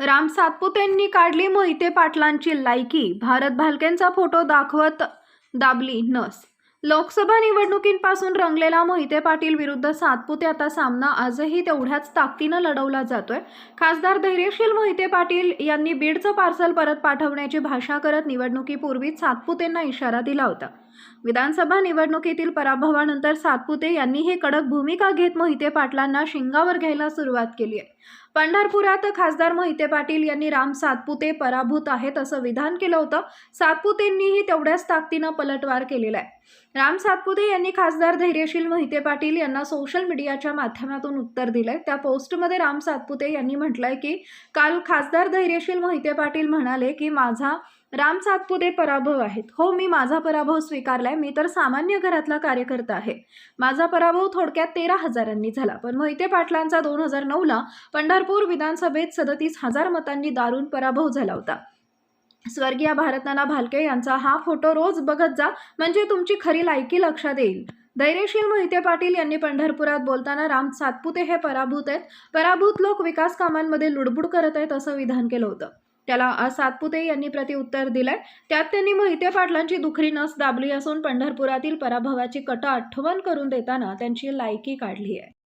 राम सातपुतेंनी काढली मोहिते पाटलांची लायकी. भारत भालकेंचा फोटो दाखवत दाबली नस. लोकसभा निवडणुकींपासून रंगलेला मोहिते पाटील विरुद्ध सातपुते आता सामना आजही तेवढ्याच ताकदीनं लढवला जातोय. खासदार धैर्यशील मोहिते पाटील यांनी बीडचं पार्सल परत पाठवण्याची भाषा करत निवडणुकीपूर्वीच सातपुतेंना इशारा दिला होता. विधानसभा निवडणुकीतील पराभवानंतर सातपुते यांनी हे कडक भूमिका घेत मोहिते पाटलांना शिंगावर घ्यायला सुरुवात केली आहे. पंढरपुरात खासदार मोहिते पाटील यांनी राम सातपुते पराभूत आहेत असं विधान केलं होतं. सातपुतेंनीही तेवढ्याच ताकदीनं पलटवार केलेला आहे. राम सातपुते यांनी खासदार धैर्यशील मोहिते पाटील यांना सोशल मीडियाच्या माध्यमातून उत्तर दिलंय. त्या पोस्टमध्ये राम सातपुते यांनी म्हटलंय की काल खासदार धैर्यशील मोहिते पाटील म्हणाले की माझा राम सातपुते पराभव आहेत. हो मी माझा पराभव स्वीकारलाय. मी तर सामान्य घरातला कार्यकर्ता आहे. माझा पराभव थोडक्यात तेरा हजारांनी झाला. पण मोहिते पाटलांचा दोन हजार नऊला पंढरपूर विधानसभेत सदतीस हजार मतांनी दारुण पराभव झाला होता. स्वर्गीय भारतनाना भालके यांचा हा फोटो रोज बघत जा. म्हणजे तुमची खरी लायकी लक्षात येईल. धैर्यशील मोहिते पाटील यांनी पंढरपुरात बोलताना राम सातपुते हे पराभूत आहेत. पराभूत लोक विकास कामांमध्ये लुडबुड करत आहेत असं विधान केलं होतं. त्याला सातपुते यांनी प्रतिउत्तर दिलंय. त्यात त्यांनी मोहिते पाटलांची दुखरी नस दाबली असून पंढरपुरातील पराभवाची कट आठवण करून देताना त्यांची लायकी काढली आहे.